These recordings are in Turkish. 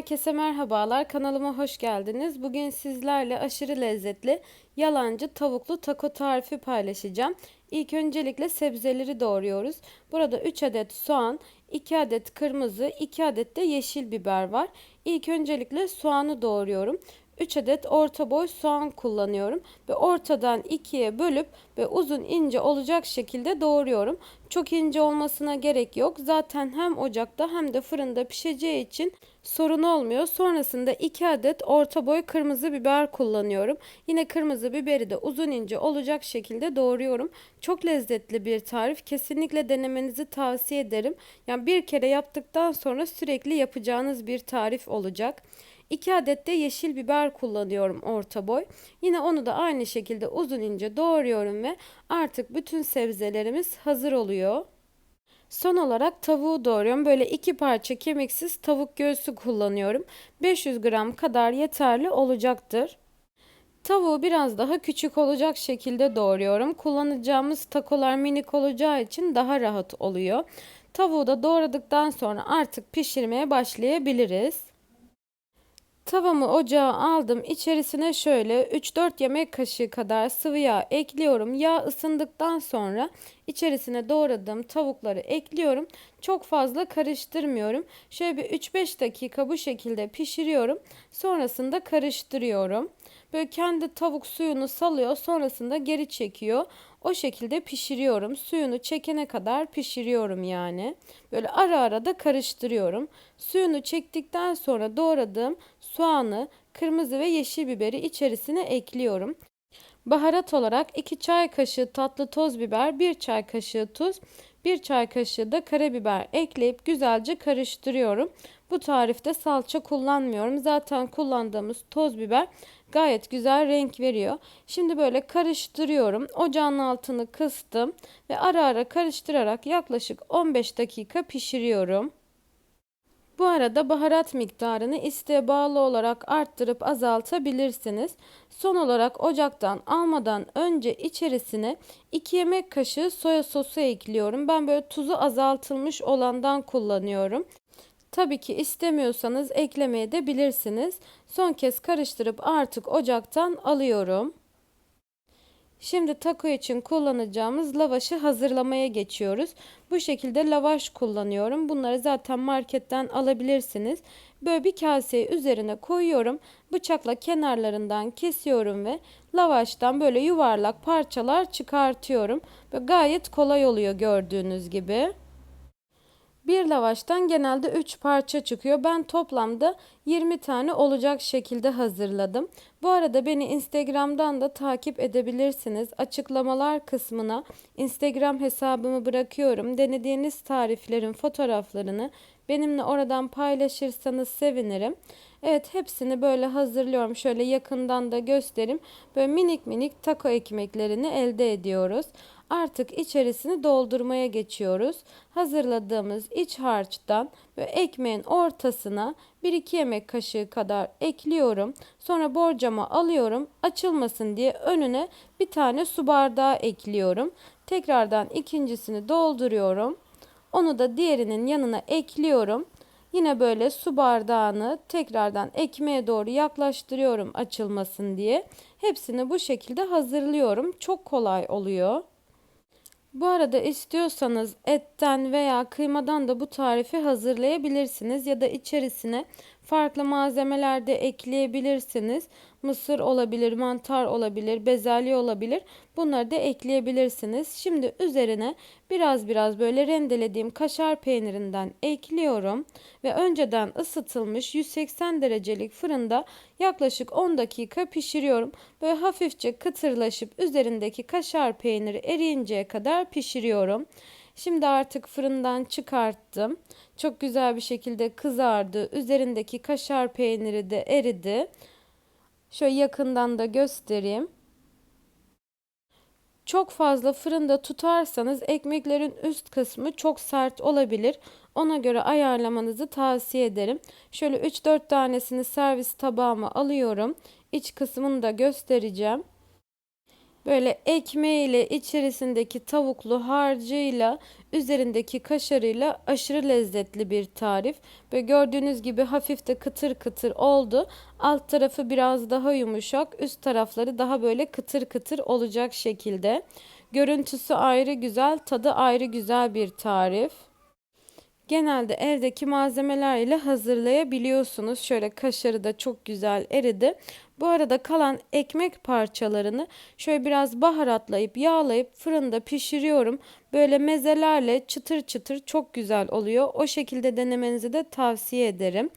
Herkese merhabalar. Kanalıma hoş geldiniz. Bugün sizlerle aşırı lezzetli yalancı tavuklu taco tarifi paylaşacağım. İlk öncelikle sebzeleri doğruyoruz. Burada 3 adet soğan, 2 adet kırmızı, 2 adet de yeşil biber var. İlk öncelikle soğanı doğruyorum. 3 adet orta boy soğan kullanıyorum ve ortadan ikiye bölüp ve uzun ince olacak şekilde doğruyorum. Çok ince olmasına gerek yok. Zaten hem ocakta hem de fırında pişeceği için sorun olmuyor. Sonrasında 2 adet orta boy kırmızı biber kullanıyorum. Yine kırmızı biberi de uzun ince olacak şekilde doğruyorum. Çok lezzetli bir tarif. Kesinlikle denemenizi tavsiye ederim. Yani bir kere yaptıktan sonra sürekli yapacağınız bir tarif olacak. 2 adet de yeşil biber kullanıyorum orta boy. Yine onu da aynı şekilde uzun ince doğruyorum ve artık bütün sebzelerimiz hazır oluyor. Son olarak tavuğu doğruyorum. Böyle iki parça kemiksiz tavuk göğsü kullanıyorum. 500 gram kadar yeterli olacaktır. Tavuğu biraz daha küçük olacak şekilde doğruyorum. Kullanacağımız takolar minik olacağı için daha rahat oluyor. Tavuğu da doğradıktan sonra artık pişirmeye başlayabiliriz. Tavamı ocağa aldım. İçerisine şöyle 3-4 yemek kaşığı kadar sıvı yağ ekliyorum. Yağ ısındıktan sonra içerisine doğradığım tavukları ekliyorum. Çok fazla karıştırmıyorum. Şöyle bir 3-5 dakika bu şekilde pişiriyorum. Sonrasında karıştırıyorum. Böyle kendi tavuk suyunu salıyor. Sonrasında geri çekiyor. O şekilde pişiriyorum. Suyunu çekene kadar pişiriyorum yani. Böyle ara ara da karıştırıyorum. Suyunu çektikten sonra doğradığım soğanı, kırmızı ve yeşil biberi içerisine ekliyorum. Baharat olarak 2 çay kaşığı tatlı toz biber, 1 çay kaşığı tuz, 1 çay kaşığı da karabiber ekleyip güzelce karıştırıyorum. Bu tarifte salça kullanmıyorum. Zaten kullandığımız toz biber gayet güzel renk veriyor. Şimdi böyle karıştırıyorum. Ocağın altını kıstım ve ara ara karıştırarak yaklaşık 15 dakika pişiriyorum. Bu arada baharat miktarını isteğe bağlı olarak arttırıp azaltabilirsiniz. Son olarak ocaktan almadan önce içerisine 2 yemek kaşığı soya sosu ekliyorum. Ben böyle tuzu azaltılmış olandan kullanıyorum. Tabii ki istemiyorsanız eklemeye de bilirsiniz. Son kez karıştırıp artık ocaktan alıyorum. Şimdi taco için kullanacağımız lavaşı hazırlamaya geçiyoruz. Bu şekilde lavaş kullanıyorum. Bunları zaten marketten alabilirsiniz. Böyle bir kaseye üzerine koyuyorum. Bıçakla kenarlarından kesiyorum ve lavaştan böyle yuvarlak parçalar çıkartıyorum. Ve gayet kolay oluyor gördüğünüz gibi. Bir lavaştan genelde 3 parça çıkıyor. Ben toplamda 20 tane olacak şekilde hazırladım. Bu arada beni Instagram'dan da takip edebilirsiniz. Açıklamalar kısmına Instagram hesabımı bırakıyorum. Denediğiniz tariflerin fotoğraflarını benimle oradan paylaşırsanız sevinirim. Evet hepsini böyle hazırlıyorum. Şöyle yakından da göstereyim. Böyle minik minik taco ekmeklerini elde ediyoruz. Artık içerisini doldurmaya geçiyoruz. Hazırladığımız iç harçtan ve ekmeğin ortasına 1-2 yemek kaşığı kadar ekliyorum. Sonra borcama alıyorum. Açılmasın diye önüne bir tane su bardağı ekliyorum. Tekrardan ikincisini dolduruyorum. Onu da diğerinin yanına ekliyorum. Yine böyle su bardağını tekrardan ekmeğe doğru yaklaştırıyorum açılmasın diye. Hepsini bu şekilde hazırlıyorum. Çok kolay oluyor. Bu arada istiyorsanız etten veya kıymadan da bu tarifi hazırlayabilirsiniz ya da içerisine farklı malzemeler de ekleyebilirsiniz. Mısır olabilir, mantar olabilir, bezelye olabilir. Bunları da ekleyebilirsiniz. Şimdi üzerine biraz biraz böyle rendelediğim kaşar peynirinden ekliyorum ve önceden ısıtılmış 180 derecelik fırında yaklaşık 10 dakika pişiriyorum. Böyle hafifçe kıtırlaşıp üzerindeki kaşar peyniri eriyinceye kadar pişiriyorum. Şimdi artık fırından çıkarttım. Çok güzel bir şekilde kızardı. Üzerindeki kaşar peyniri de eridi. Şöyle yakından da göstereyim. Çok fazla fırında tutarsanız ekmeklerin üst kısmı çok sert olabilir. Ona göre ayarlamanızı tavsiye ederim. Şöyle 3-4 tanesini servis tabağıma alıyorum. İç kısmını da göstereceğim. Böyle ekmeğiyle içerisindeki tavuklu harcıyla üzerindeki kaşarıyla aşırı lezzetli bir tarif. Ve gördüğünüz gibi hafif de kıtır kıtır oldu. Alt tarafı biraz daha yumuşak, üst tarafları daha böyle kıtır kıtır olacak şekilde. Görüntüsü ayrı güzel, tadı ayrı güzel bir tarif. Genelde evdeki malzemeler ile hazırlayabiliyorsunuz. Şöyle kaşarı da çok güzel eridi. Bu arada kalan ekmek parçalarını şöyle biraz baharatlayıp yağlayıp fırında pişiriyorum. Böyle mezelerle çıtır çıtır çok güzel oluyor. O şekilde denemenizi de tavsiye ederim.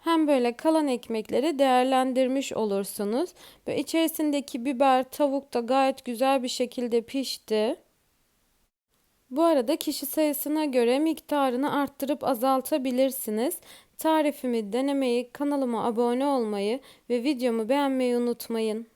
Hem böyle kalan ekmekleri değerlendirmiş olursunuz. Ve içerisindeki biber, tavuk da gayet güzel bir şekilde pişti. Bu arada kişi sayısına göre miktarını arttırıp azaltabilirsiniz. Tarifimi denemeyi, kanalıma abone olmayı ve videomu beğenmeyi unutmayın.